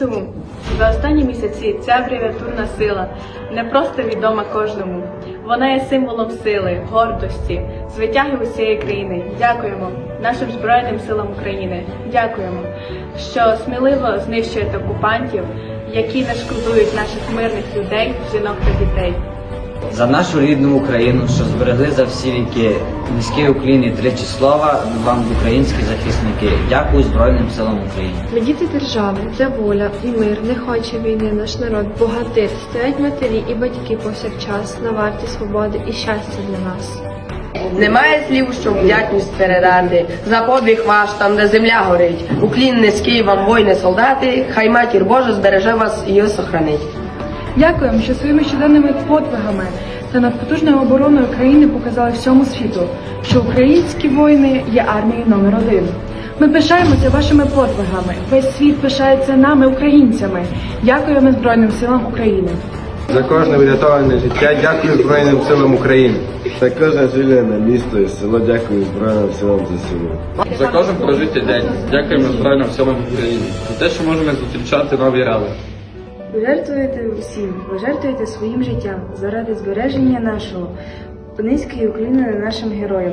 ЗСУ. За останні місяці ця абревіатурна сила не просто відома кожному. Вона є символом сили, гордості, звитяги усієї країни. Дякуємо нашим Збройним силам України. Дякуємо, що сміливо знищуєте окупантів, які не шкодують наших мирних людей, жінок та дітей. За нашу рідну Україну, що зберегли за всі віки. Уклін і тричі слова вам, українські захисники. Дякую Збройним силам України. Ми діти держави, де воля і мир не хоче війни, наш народ богатир. Стоять матері і батьки повсякчас на варті свободи і щастя для нас. Немає слів, щоб вдячність передати за подвиг ваш там, де земля горить. Уклін низький вам воїни солдати, хай матір Божа збереже вас і сохранить. Дякуємо, що своїми щоденними подвигами та надпотужною обороною країни показали всьому світу, що українські воїни є армією номер один. Ми пишаємося вашими подвигами. Весь світ пишається нами, українцями. Дякуємо Збройним силам України. За кожне врятоване життя дякую Збройним силам України. За кожне звільнене місто і село дякую Збройним силам ЗСУ. За кожен прожитий день дякуємо Збройним силам України за те, що можемо зустрічати нові реалії. Ви жертвуєте усім, ви жертвуєте своїм життям заради збереження нашого, низької укліни нашим героям.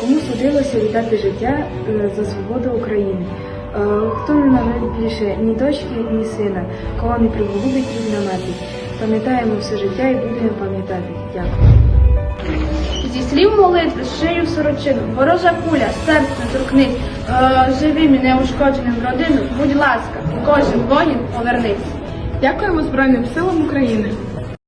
Кому судилося віддати життя е, за свободу України? Е, Хто не навіть більше ні дочки, ні сина, кого не пригубить рідна мати. Пам'ятаємо все життя і будемо пам'ятати. Дякую. Зі слів молитви, шию сорочину, ворожа куля, серце торкнись, е, живим і неушкодженим родину, будь ласка, кожен воїн повернись. Дякуємо Збройним силам України.